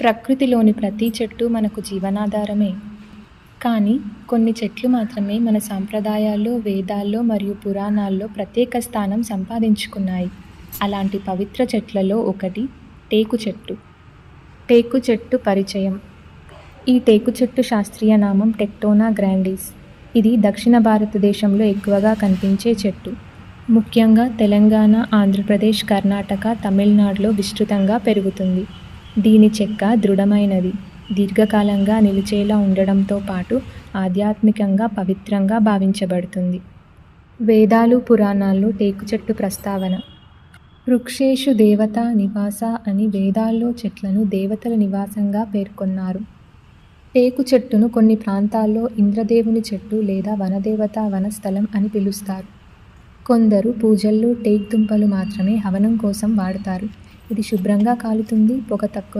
ప్రకృతిలోని ప్రతి చెట్టు మనకు జీవనాధారమే. కానీ కొన్ని చెట్లు మాత్రమే మన సాంప్రదాయాల్లో వేదాల్లో మరియు పురాణాల్లో ప్రత్యేక స్థానం సంపాదించుకున్నాయి. అలాంటి పవిత్ర చెట్లలో ఒకటి టేకు చెట్టు. టేకు చెట్టు పరిచయం. ఈ టేకు చెట్టు శాస్త్రీయ నామం టెక్టోనా గ్రాండీస్. ఇది దక్షిణ భారతదేశంలో ఎక్కువగా కనిపించే చెట్టు. ముఖ్యంగా తెలంగాణ ఆంధ్రప్రదేశ్ కర్ణాటక తమిళనాడులో విస్తృతంగా పెరుగుతుంది. దీని చెక్క దృఢమైనది. దీర్ఘకాలంగా నిలిచేలా ఉండడంతో పాటు ఆధ్యాత్మికంగా పవిత్రంగా భావించబడుతుంది. వేదాలు పురాణాల్లో టేకు చెట్టు ప్రస్తావన. వృక్షేషు దేవత నివాస అని వేదాల్లో చెట్లను దేవతల నివాసంగా పేర్కొన్నారు. టేకు చెట్టును కొన్ని ప్రాంతాల్లో ఇంద్రదేవుని చెట్టు లేదా వనదేవత వనస్థలం అని పిలుస్తారు. కొందరు పూజల్లో టేక్ దుంపలు మాత్రమే హవనం కోసం వాడతారు. ఇది శుభ్రంగా కాలుతుంది పొగ తక్కువ